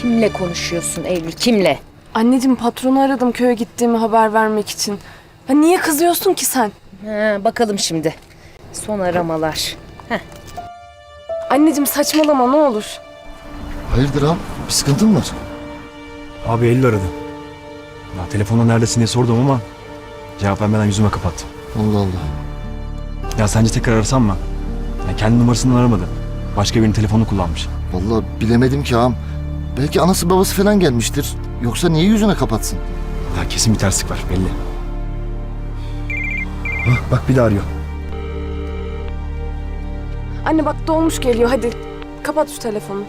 Kimle konuşuyorsun Eylül kimle? Anneciğim patronu aradım köye gittiğimi haber vermek için. Ya niye kızıyorsun ki sen? Ha, bakalım şimdi. Son aramalar. Anneciğim saçmalama ne olur. Hayırdır abi? Bir sıkıntın mı var? Abi Eylül aradı. Ya telefonda neredesin diye sordum ama cevap vermeden yüzüme kapattı. Allah Allah. Ya sence tekrar arasam mı? Ya kendi numarasından aramadı. Başka birinin telefonunu kullanmış. Vallahi bilemedim ki ağam. Belki anası babası falan gelmiştir. Yoksa niye yüzüne kapatsın? Ya kesin bir terslik var belli. Hah, bak bir daha arıyor. Anne bak dolmuş geliyor hadi. Kapat şu telefonu.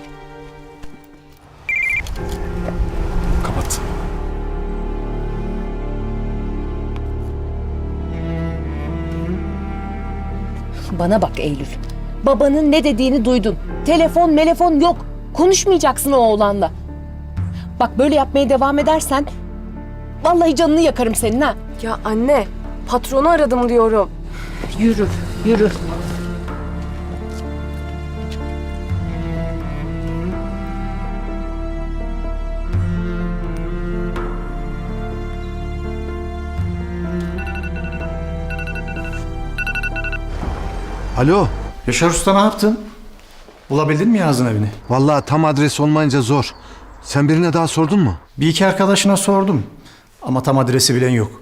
Kapattı. Bana bak Eylül. Babanın ne dediğini duydun. Telefon, melefon yok. Konuşmayacaksın o oğlanla. Bak böyle yapmaya devam edersen vallahi canını yakarım senin ha. Ya anne patronu aradım diyorum. Yürü, yürü. Alo. Yaşar Usta ne yaptın? Bulabildin mi Yazın evini? Vallahi tam adres olmayınca zor. Sen birine daha sordun mu? Bir iki arkadaşına sordum. Ama tam adresi bilen yok.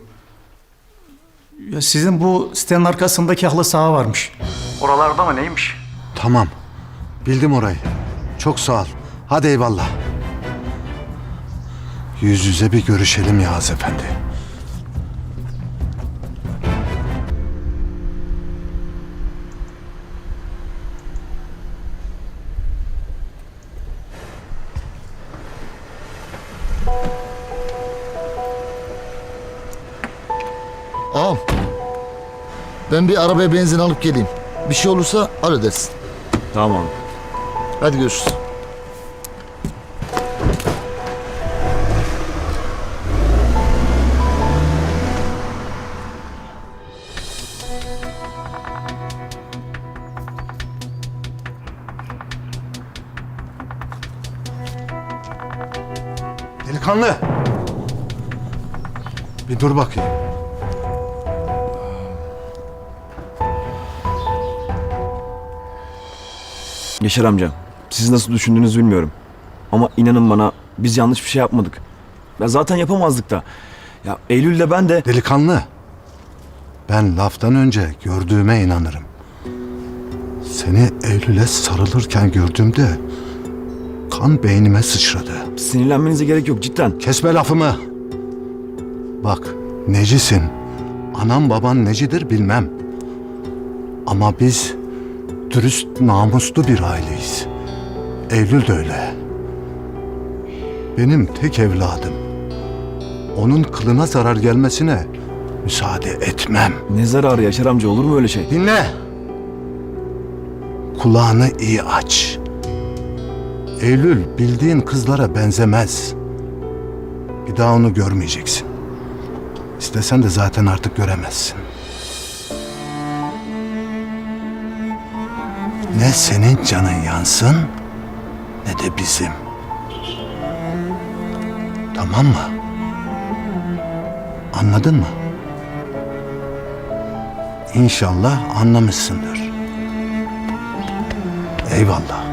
Ya sizin bu sitenin arkasındaki halı saha varmış. Oralarda mı neymiş? Tamam. Bildim orayı. Çok sağ ol. Hadi eyvallah. Yüz yüze bir görüşelim Yağız Efendi. Ben bir arabaya benzin alıp geleyim. Bir şey olursa alo dersin. Tamam. Hadi görüşürüz. Delikanlı. Bir dur bakayım. Yaşar amca, siz nasıl düşündüğünüzü bilmiyorum. Ama inanın bana biz yanlış bir şey yapmadık. Ya zaten yapamazdık da. Ya Eylül'le ben de... Delikanlı. Ben laftan önce gördüğüme inanırım. Seni Eylül'e sarılırken gördüğümde kan beynime sıçradı. Sinirlenmenize gerek yok cidden. Kesme lafımı. Bak necisin. Anam baban necidir bilmem. Ama biz dürüst namuslu bir aileyiz. Eylül de öyle. Benim tek evladım. Onun kılına zarar gelmesine müsaade etmem. Ne zararı Yaşar amca olur mu öyle şey? Dinle. Kulağını iyi aç. Eylül bildiğin kızlara benzemez. Bir daha onu görmeyeceksin. İstesen de zaten artık göremezsin. Ne senin canın yansın ne de bizim. Tamam mı? Anladın mı? İnşallah anlamışsındır. Eyvallah.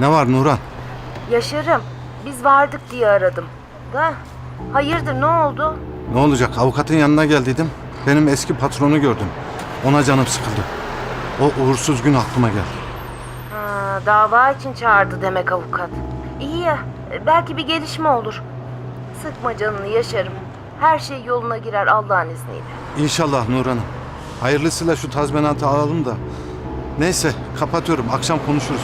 Ne var Nuran? Yaşarım. Biz vardık diye aradım. Da hayırdır ne oldu? Ne olacak? Avukatın yanına geldiydim. Benim eski patronu gördüm. Ona canım sıkıldı. O uğursuz gün aklıma geldi. Ha, dava için çağırdı demek avukat. İyi ya belki bir gelişme olur. Sıkma canını Yaşarım. Her şey yoluna girer Allah'ın izniyle. İnşallah Nuran'ım. Hayırlısıyla şu tazminatı alalım da. Neyse kapatıyorum. Akşam konuşuruz.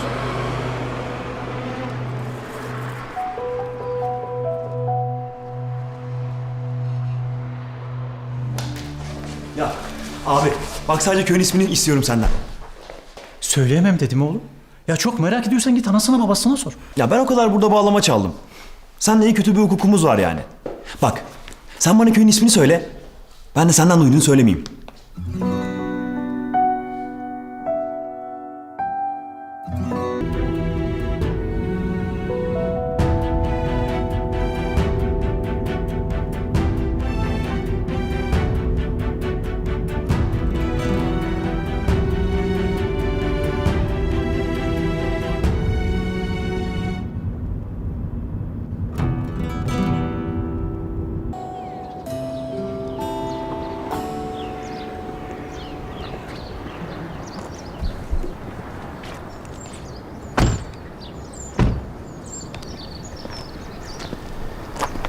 Ya abi bak sadece köyün ismini istiyorum senden. Söyleyemem dedim oğlum. Ya çok merak ediyorsan git anasına babasına sor. Ya ben o kadar burada bağlama çaldım. Seninle iyi kötü bir hukukumuz var yani. Bak sen bana köyün ismini söyle. Ben de senden duyduğunu söylemeyeyim.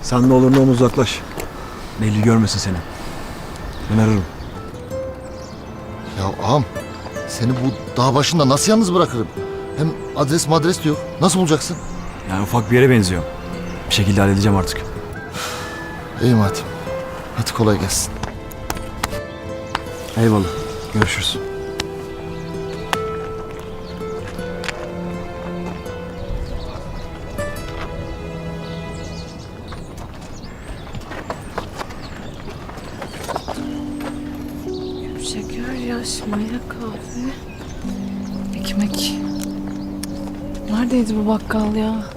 Sen ne olur ne olur uzaklaş. Belli görmesin seni. Ben ararım. Ya ağam seni bu dağ başında nasıl yalnız bırakırım? Hem adres madres de yok. Nasıl bulacaksın? Yani ufak bir yere benziyor. Bir şekilde halledeceğim artık. İyi madem. Hadi kolay gelsin. Eyvallah. Görüşürüz. Bakkal ya?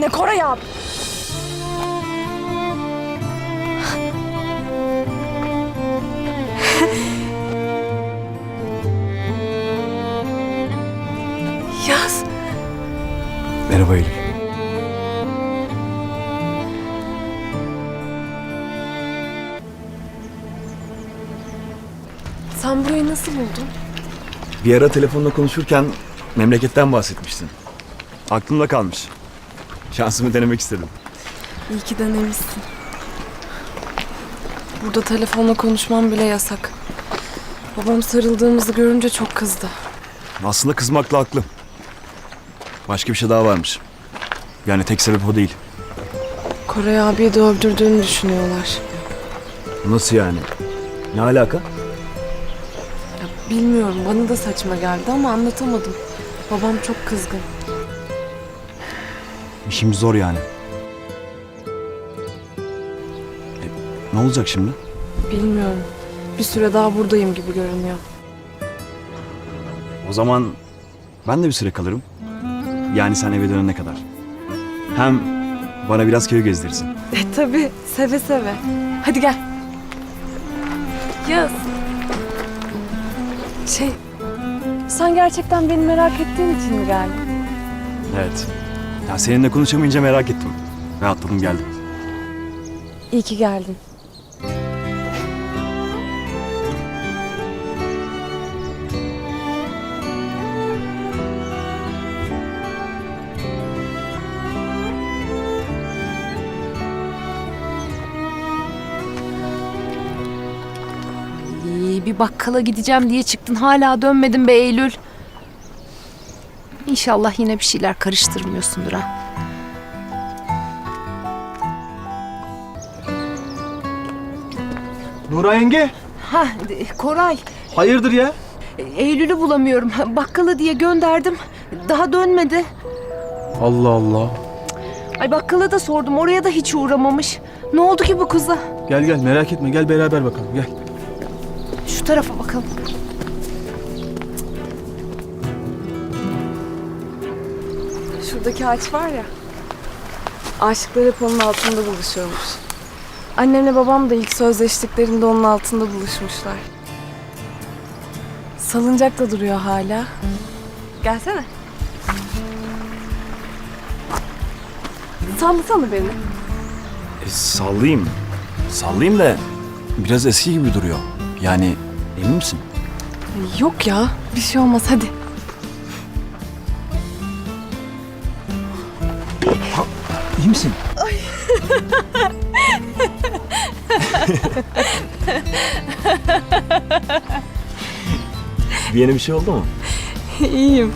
Yine Koray abi? Yaz. Merhaba Eylül. Sen burayı nasıl buldun? Bir ara telefonla konuşurken memleketten bahsetmiştin. Aklımda kalmış. Şansımı denemek istedim. İyi ki denemişsin. Burada telefonla konuşmam bile yasak. Babam sarıldığımızı görünce çok kızdı. Aslında kızmakla haklı. Başka bir şey daha varmış. Yani tek sebep o değil. Koray abiyi de öldürdüğünü düşünüyorlar. Nasıl yani? Ne alaka? Bilmiyorum bana da saçma geldi ama anlatamadım. Babam çok kızgın. İşimiz zor yani. E, ne olacak şimdi? Bilmiyorum. Bir süre daha buradayım gibi görünüyor. O zaman ben de bir süre kalırım. Yani sen eve dönene kadar. Hem bana biraz köy gezdirirsin. E tabi seve seve. Hadi gel. Yaz. Şey sen gerçekten beni merak ettiğin için mi geldin? Evet. Ya seninle konuşamayınca merak ettim. Ve atladım geldim. İyi ki geldin. İyi, bir bakkala gideceğim diye çıktın hala dönmedin be Eylül. İnşallah yine bir şeyler karıştırmıyorsundur ha. Nura yenge, Ha Koray, hayırdır ya? Eylül'ü bulamıyorum. Bakkala diye gönderdim. Daha dönmedi. Allah Allah. Ay bakkala da sordum. Oraya da hiç uğramamış. Ne oldu ki bu kıza? Gel gel merak etme gel beraber bakalım gel. Şu tarafa bakalım. Şuradaki ağaç var ya. Aşıklar hep onun altında buluşuyormuş. Annemle babam da ilk sözleştiklerinde onun altında buluşmuşlar. Salıncak da duruyor hala. Gelsene. Sallasana beni. E, sallayayım. Sallayayım da biraz eski gibi duruyor. Yani emin misin? Yok ya bir şey olmaz hadi. İyi misin? bir yeni bir şey oldu mu? İyiyim.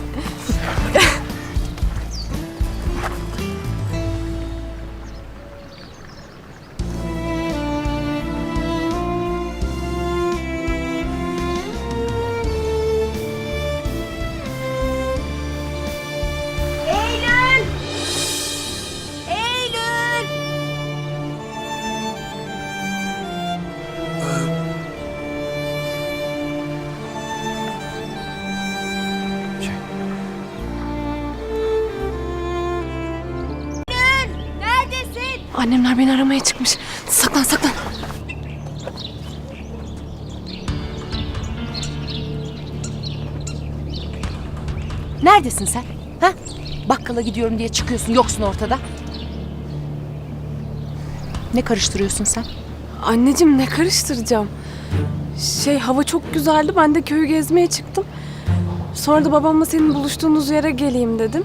Neredesin sen? Ha? Bakkala gidiyorum diye çıkıyorsun yoksun ortada. Ne karıştırıyorsun sen? Anneciğim ne karıştıracağım? Şey hava çok güzeldi ben de köyü gezmeye çıktım. Sonra da babamla senin buluştuğunuz yere geleyim dedim.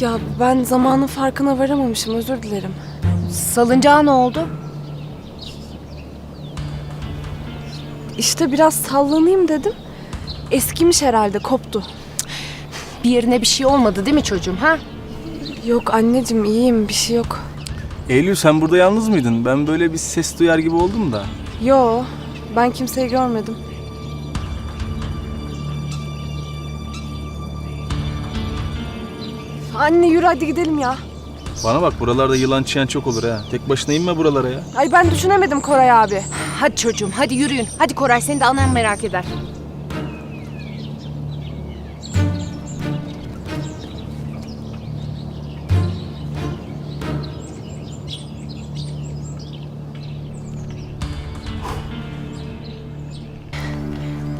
Ya ben zamanın farkına varamamışım özür dilerim. Salıncağa ne oldu? İşte biraz sallanayım dedim. Eskimiş herhalde koptu. Bir yerine bir şey olmadı değil mi çocuğum ha? Yok anneciğim iyiyim bir şey yok. Eylül sen burada yalnız mıydın? Ben böyle bir ses duyar gibi oldum da. Yo ben kimseyi görmedim. Anne yürü hadi gidelim ya. Bana bak buralarda yılan çiyen çok olur ha. Tek başına inme buralara ya. Ay ben düşünemedim Koray abi. Hadi çocuğum hadi yürüyün. Hadi Koray seni de anan merak eder.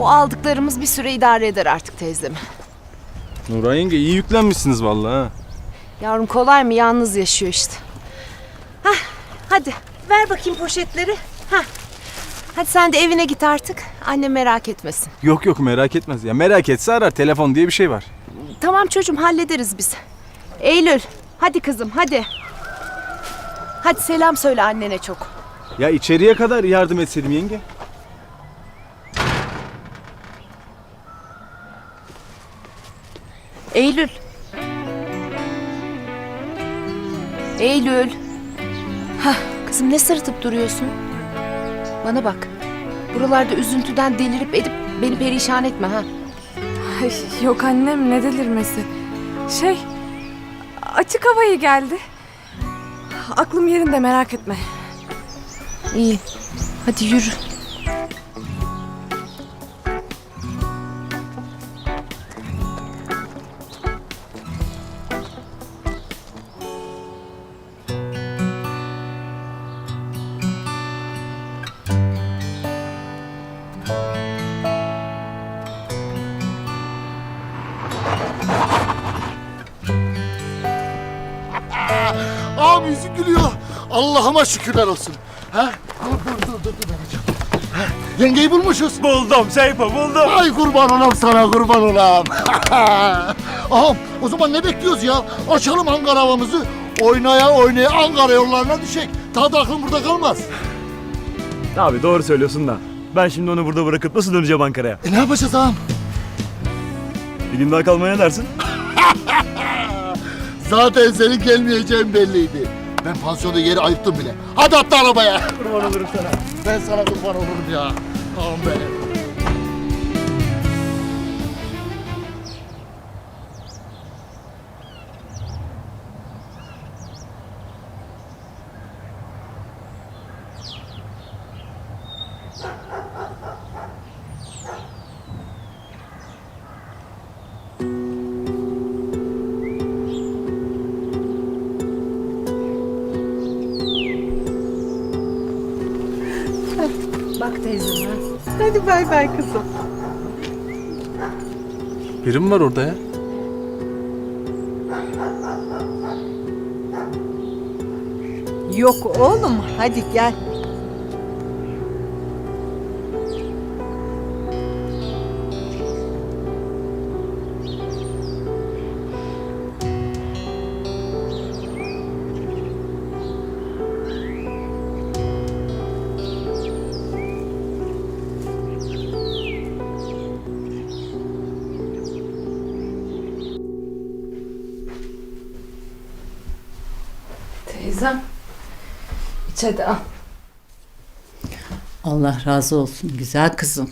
Bu aldıklarımız bir süre idare eder artık teyzem. Nuray yenge iyi yüklenmişsiniz vallahi ha. Yavrum kolay mı? Yalnız yaşıyor işte. Hah, hadi ver bakayım poşetleri. Hah. Hadi sen de evine git artık. Annem merak etmesin. Yok yok merak etmez. Ya merak etse arar. Telefon diye bir şey var. Tamam çocuğum hallederiz biz. Eylül hadi kızım hadi. Hadi selam söyle annene çok. Ya içeriye kadar yardım etseydim yenge. Eylül. Eylül. Hah kızım ne sırıtıp duruyorsun? Bana bak. Buralarda üzüntüden delirip edip beni perişan etme ha. Ay, yok annem ne delirmesi. Şey açık havayı geldi. Aklım yerinde merak etme. İyi. Hadi yürü. Ağam yüzü gülüyor. Allah'ıma şükürler olsun. Ha? Dur dur dur dur. dur Mehmetciğim. Ha, Yengeyi bulmuşuz. Buldum Seyfo buldum. Ay kurban olam sana kurban olam. Ağam o zaman ne bekliyoruz ya? Açalım Ankara havamızı. Oynaya oynaya Ankara yollarına düşek. Tadı aklım burada kalmaz. Abi doğru söylüyorsun da. Ben şimdi onu burada bırakıp nasıl döneceğim Ankara'ya? E ne yapacağız ağam? Bir gün daha kalmaya ne dersin? Zaten senin gelmeyeceğin belliydi. Ben pansiyonda yeri ayırttım bile. Hadi atla arabaya. Kurban olurum sana. Ben sana kurban olurum ya. Ağam benim. Hadi bay bay kızım. Biri mi var orada ya? Yok oğlum hadi gel. Teyzem. İç hadi al. Allah razı olsun güzel kızım.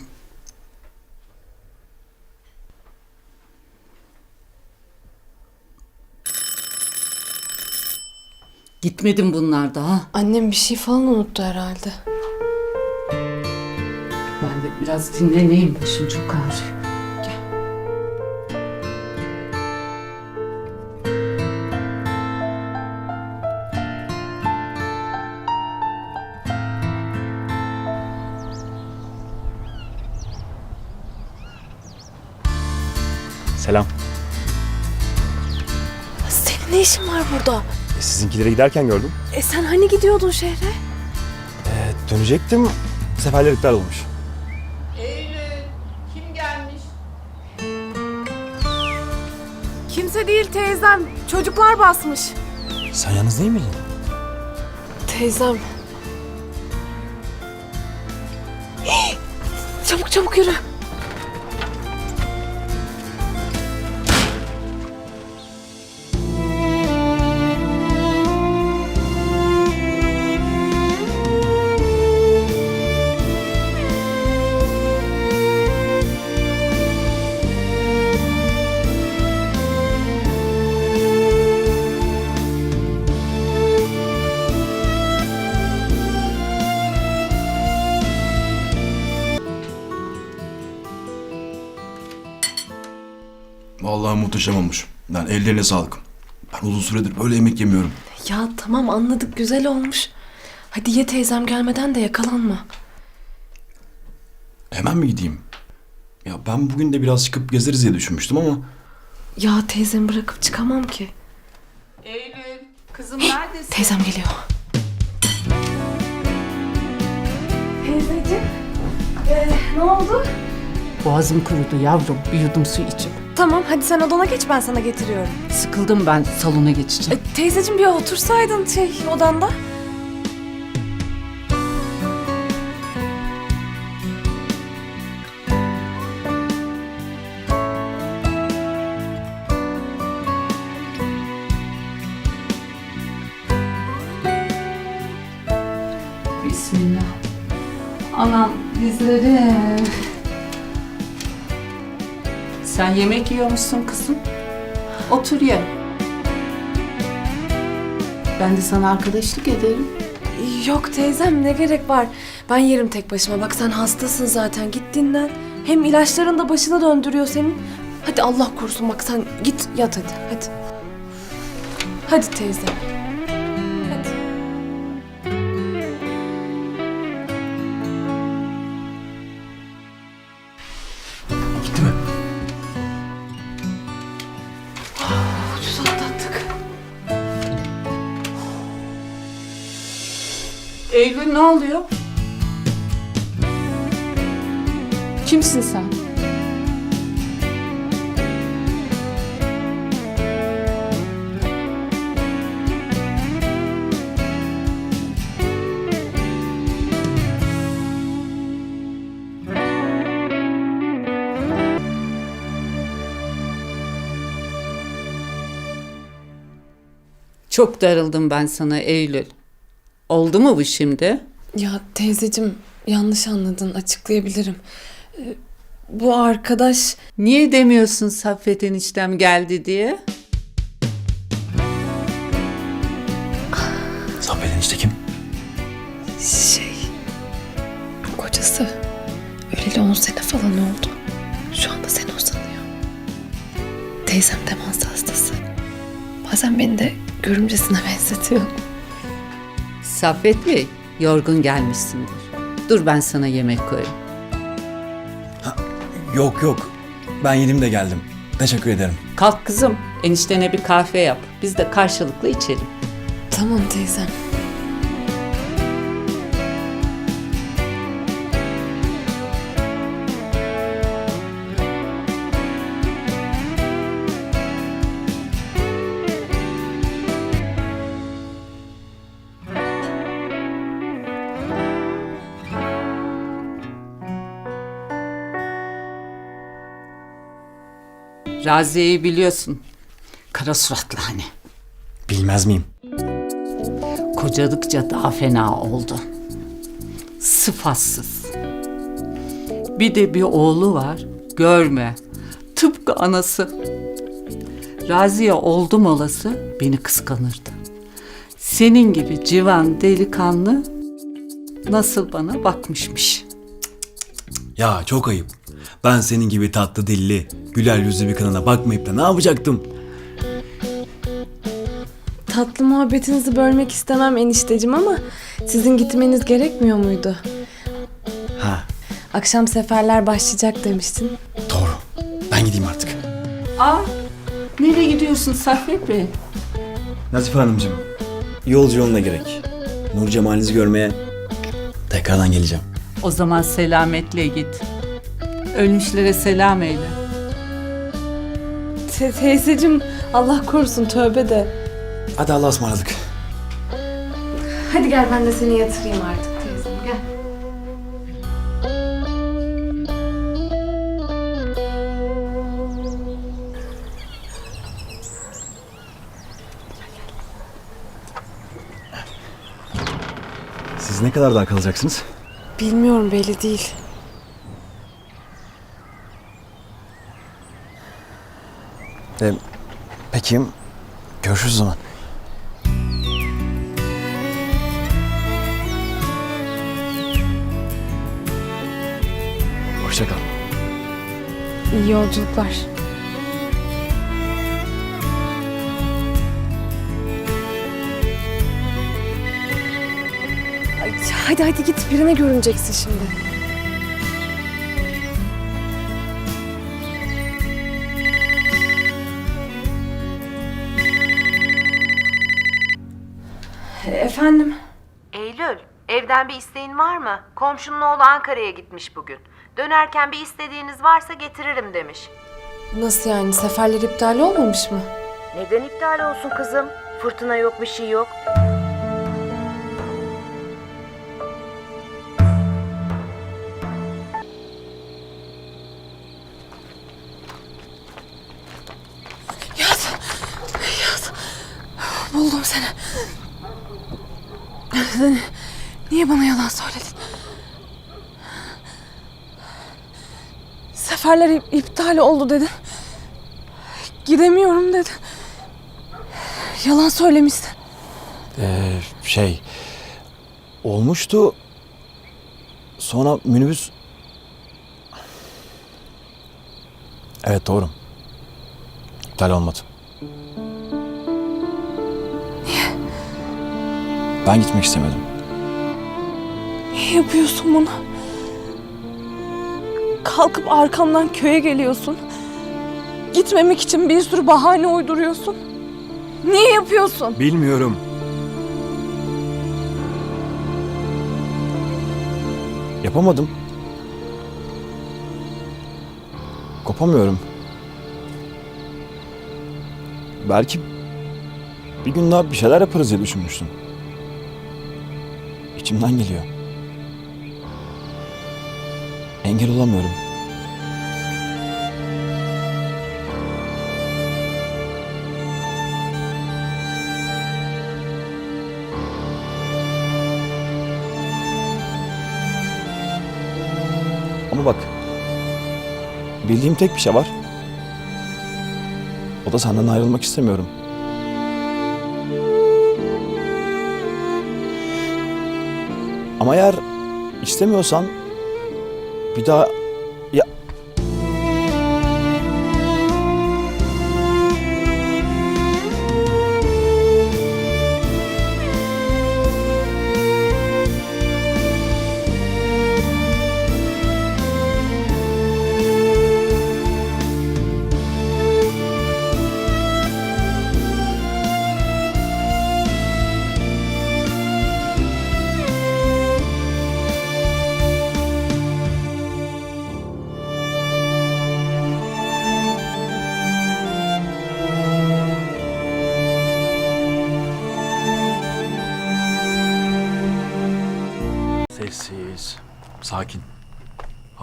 Gitmedim bunlar daha. Annem bir şey falan unuttu herhalde. Ben de biraz dinleneyim başım çok ağrıyor. Selam. Senin ne işin var burada? E, sizinkilere giderken gördüm. E sen hani gidiyordun şehre? E, dönecektim. Seferler iptal olmuş. Kimse değil teyzem. Çocuklar basmış. Sen yalnız değil miydin? Teyzem. çabuk çabuk yürü. Vallahi muhteşem olmuş. Yani ellerine sağlık. Ben uzun süredir böyle yemek yemiyorum. Ya tamam anladık güzel olmuş. Hadi ye teyzem gelmeden de yakalanma. Hemen mi gideyim? Ya ben bugün de biraz çıkıp gezeriz diye düşünmüştüm ama... Ya teyzemi bırakıp çıkamam ki. Eylül kızım neredesin? Teyzem geliyor. Teyzeciğim. Ee, ne oldu? Boğazım kurudu yavrum bir yudum su içip. Tamam hadi sen odana geç ben sana getiriyorum. Sıkıldım ben salona geçeceğim. E, teyzeciğim bir otursaydın şey odanda. Bismillah. Anam dizlerim. Sen yemek yiyormuşsun kızım. Otur ye. Ben de sana arkadaşlık ederim. Yok teyzem ne gerek var. Ben yerim tek başıma. Bak sen hastasın zaten. Git dinlen. Hem ilaçların da başına döndürüyor senin. Hadi Allah korusun bak sen git yat hadi. Hadi. Hadi teyze. Eylül ne oluyor? Kimsin sen? Çok darıldım ben sana Eylül. Oldu mu bu şimdi? Ya teyzeciğim yanlış anladın açıklayabilirim. Ee, Bu arkadaş Niye demiyorsun Saffet eniştem geldi diye? Zafer enişte kim? şey kocası öleli 10 sene falan oldu. Şu anda seni o sanıyor. Teyzem demans hastası. Bazen beni de görümcesine benzetiyor. Saffet Bey, yorgun gelmişsindir. Dur ben sana yemek koyayım. Yok yok. Ben yedim de geldim. Teşekkür ederim. Kalk kızım, eniştene bir kahve yap. Biz de karşılıklı içelim. Tamam teyzem. Raziye'yi biliyorsun. Kara suratlı hani. Bilmez miyim? kocadıkça daha fena oldu. Sıfatsız. Bir de bir oğlu var. Görme. Tıpkı anası. Raziye oldum olası beni kıskanırdı. Senin gibi civan delikanlı nasıl bana bakmışmış. Ya çok ayıp. Ben senin gibi tatlı dilli, güler yüzlü bir kadına bakmayıp da ne yapacaktım? Tatlı muhabbetinizi bölmek istemem eniştecim ama sizin gitmeniz gerekmiyor muydu? Ha, Akşam seferler başlayacak demiştin. doğru. Ben gideyim artık. Aa, nereye gidiyorsun Saffet Bey? Nazife Hanımcığım, yolcu yoluna gerek. Nur Cemal'inizi görmeye tekrardan geleceğim. O zaman selametle git. Ölmüşlere selam eyle. Te- teyzecim Allah korusun tövbe de. Hadi Allah'a ısmarladık. Hadi gel ben de seni yatırayım artık teyzem gel. Siz ne kadar daha kalacaksınız? Bilmiyorum belli değil. E, peki, görüşürüz o zaman. Hoşça kal. İyi yolculuklar. Ay, hadi hadi git birine görüneceksin şimdi. Efendim? Eylül, evden bir isteğin var mı? Komşunun oğlu Ankara'ya gitmiş bugün. Dönerken bir istediğiniz varsa getiririm demiş. Nasıl yani seferler iptal olmamış mı? Neden iptal olsun kızım? Fırtına yok bir şey yok. Buldum seni. Sen niye bana yalan söyledin? Seferler ip- iptal oldu dedin. Gidemiyorum dedin. Yalan söylemişsin. Ee, şey, olmuştu. Sonra minibüs... Evet doğru. İptal olmadı. Ben gitmek istemedim. Niye yapıyorsun bunu? Kalkıp arkamdan köye geliyorsun. Gitmemek için bir sürü bahane uyduruyorsun. Niye yapıyorsun? Bilmiyorum. Yapamadım. Kopamıyorum. Belki bir gün daha bir şeyler yaparız diye düşünmüştüm. İçimden geliyor. Engel olamıyorum. Ama bak. Bildiğim tek bir şey var. O da senden ayrılmak istemiyorum. Ama eğer istemiyorsan bir daha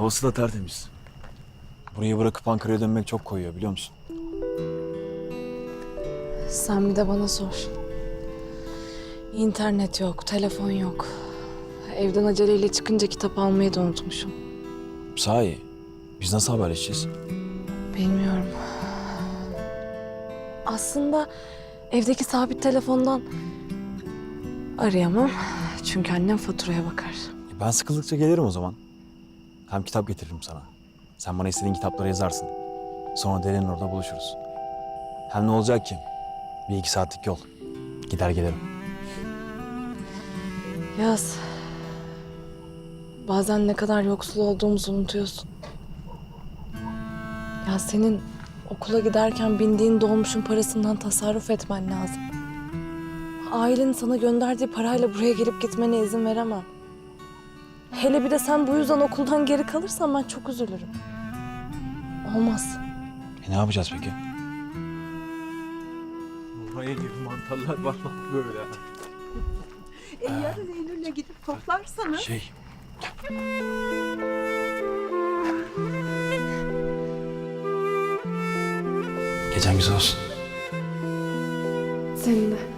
Havası da tertemiz. Burayı bırakıp Ankara'ya dönmek çok koyuyor biliyor musun? Sen bir de bana sor. İnternet yok, telefon yok. Evden aceleyle çıkınca kitap almayı da unutmuşum. Sahi biz nasıl haberleşeceğiz? Bilmiyorum. Aslında evdeki sabit telefondan arayamam. Çünkü annem faturaya bakar. Ben sıkıldıkça gelirim o zaman. Hem kitap getiririm sana. Sen bana istediğin kitapları yazarsın. Sonra Deren'in orada buluşuruz. Hem ne olacak ki? Bir iki saatlik yol. Gider gelirim. Yaz. Bazen ne kadar yoksul olduğumuzu unutuyorsun. Ya senin okula giderken bindiğin dolmuşun parasından tasarruf etmen lazım. Ailenin sana gönderdiği parayla buraya gelip gitmene izin veremem. Hele bir de sen bu yüzden okuldan geri kalırsan ben çok üzülürüm. Olmaz. E ne yapacağız peki? Buraya gibi mantarlar var bak böyle. E yarın Eylül'le gidip toplarsana. Şey... Gecen güzel olsun. Senin de.